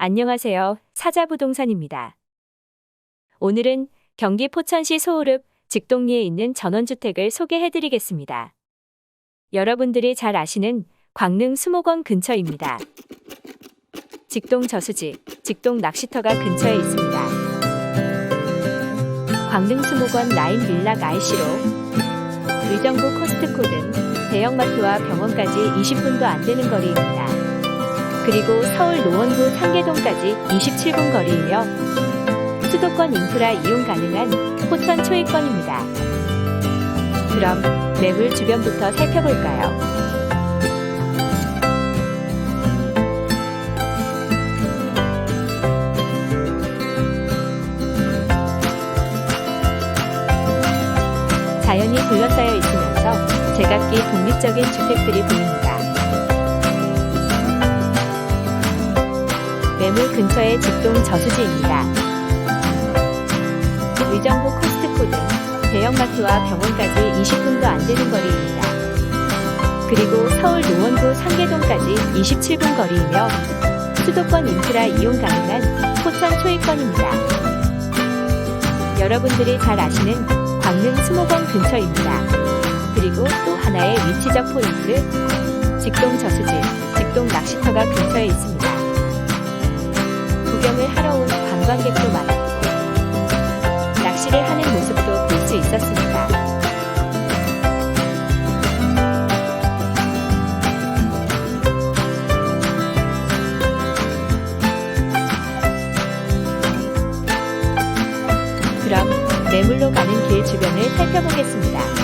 안녕하세요. 사자부동산입니다. 오늘은 경기 포천시 소호읍 직동리에 있는 전원주택을 소개해 드리겠습니다. 여러분들이 잘 아시는 광릉 수목원 근처입니다. 직동 저수지, 직동 낚시터가 근처에 있습니다. 광릉 수목원 라인 밀락 IC로 의정부 코스트코 등 대형마트와 병원까지 20분도 안 되는 거리입니다. 그리고 서울 노원구 상계동까지 27분 거리이며 수도권 인프라 이용 가능한 포천 초입권입니다. 그럼 매물 주변부터 살펴볼까요? 자연이 둘러싸여 있으면서 제각기 독립적인 주택들이 매물 근처의 직동 저수지입니다. 의정부 코스트코 등 대형마트와 병원까지 20분도 안 되는 거리입니다. 그리고 서울 노원구 상계동까지 27분 거리이며 수도권 인프라 이용 가능한 포천 초입권입니다. 여러분들이 잘 아시는 광릉 수목원 근처입니다. 그리고 또 하나의 위치적 포인트, 직동 저수지, 직동 낚시터가 근처에 있습니다. 구경을 하러 온 관광객도 많았고 낚시를 하는 모습도 볼 수 있었습니다. 그럼 매물로 가는 길 주변을 살펴보겠습니다.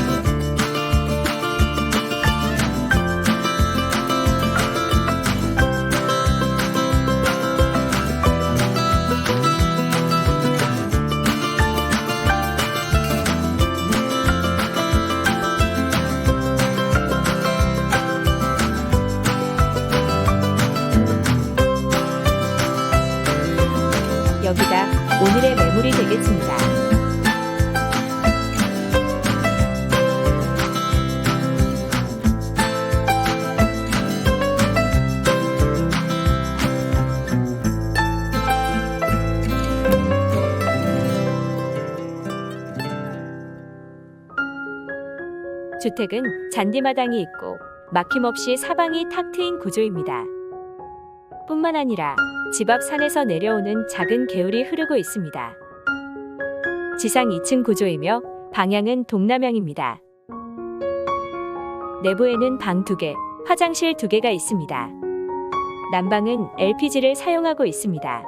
주택은 잔디마당이 있고 막힘없이 사방이 탁 트인 구조입니다. 뿐만 아니라 집 앞 산에서 내려오는 작은 개울이 흐르고 있습니다. 지상 2층 구조이며 방향은 동남향입니다. 내부에는 방 2개, 화장실 2개가 있습니다. 난방은 LPG를 사용하고 있습니다.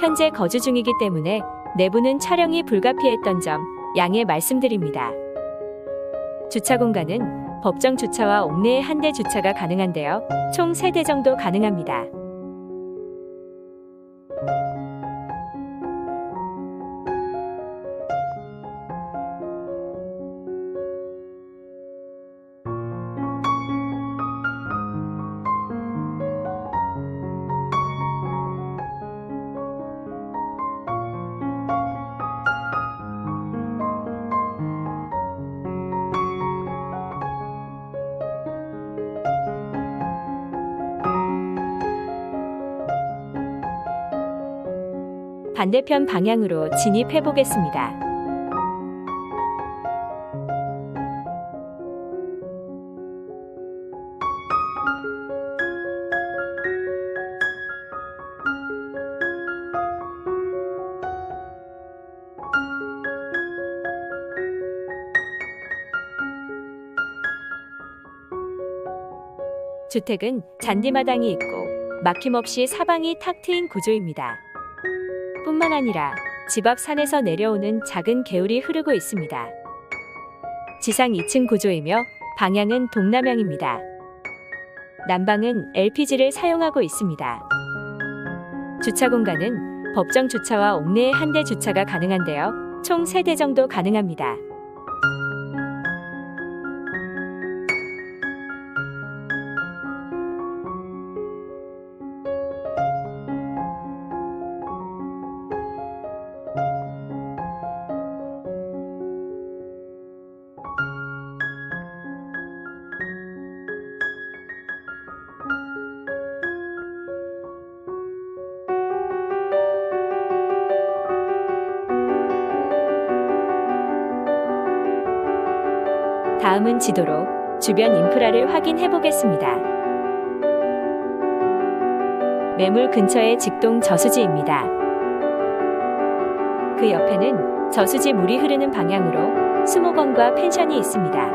현재 거주 중이기 때문에 내부는 촬영이 불가피했던 점 양해 말씀드립니다. 주차 공간은 법정 주차와 옥내에 한 대 주차가 가능한데요. 총 3대 정도 가능합니다. 반대편 방향으로 진입해 보겠습니다. 주택은 잔디마당이 있고 막힘없이 사방이 탁 트인 구조입니다. 뿐만 아니라 집 앞 산에서 내려오는 작은 개울이 흐르고 있습니다. 지상 2층 구조이며 방향은 동남향입니다. 난방은 LPG를 사용하고 있습니다. 주차 공간은 법정 주차와 옥내에 한 대 주차가 가능한데요. 총 3대 정도 가능합니다. 다음은 지도로 주변 인프라를 확인해 보겠습니다. 매물 근처의 직동 저수지입니다. 그 옆에는 저수지 물이 흐르는 방향으로 수목원과 펜션이 있습니다.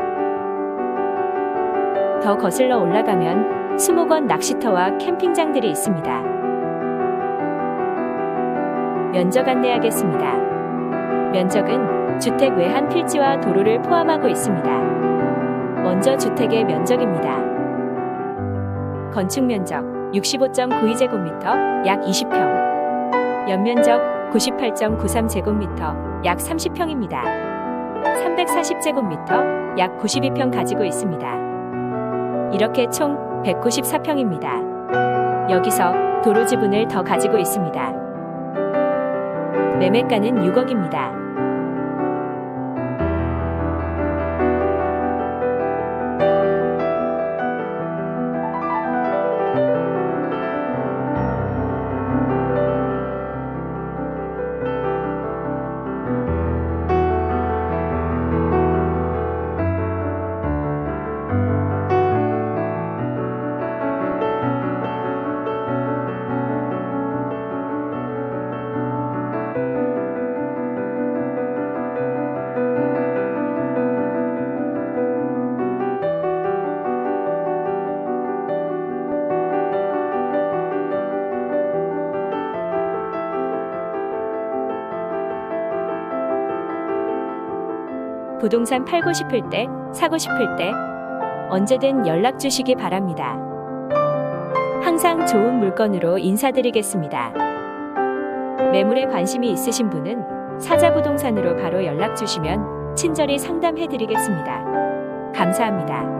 더 거슬러 올라가면 수목원 낚시터와 캠핑장들이 있습니다. 면적 안내하겠습니다. 면적은 주택 외한 필지와 도로를 포함하고 있습니다. 먼저 주택의 면적입니다. 건축 면적 65.92제곱미터 약 20평. 연면적 98.93제곱미터 약 30평입니다. 340제곱미터 약 92평 가지고 있습니다. 이렇게 총 194평입니다. 여기서 도로 지분을 더 가지고 있습니다. 매매가는 6억입니다. 부동산 팔고 싶을 때, 사고 싶을 때 언제든 연락 주시기 바랍니다. 항상 좋은 물건으로 인사드리겠습니다. 매물에 관심이 있으신 분은 사자부동산으로 바로 연락 주시면 친절히 상담해 드리겠습니다. 감사합니다.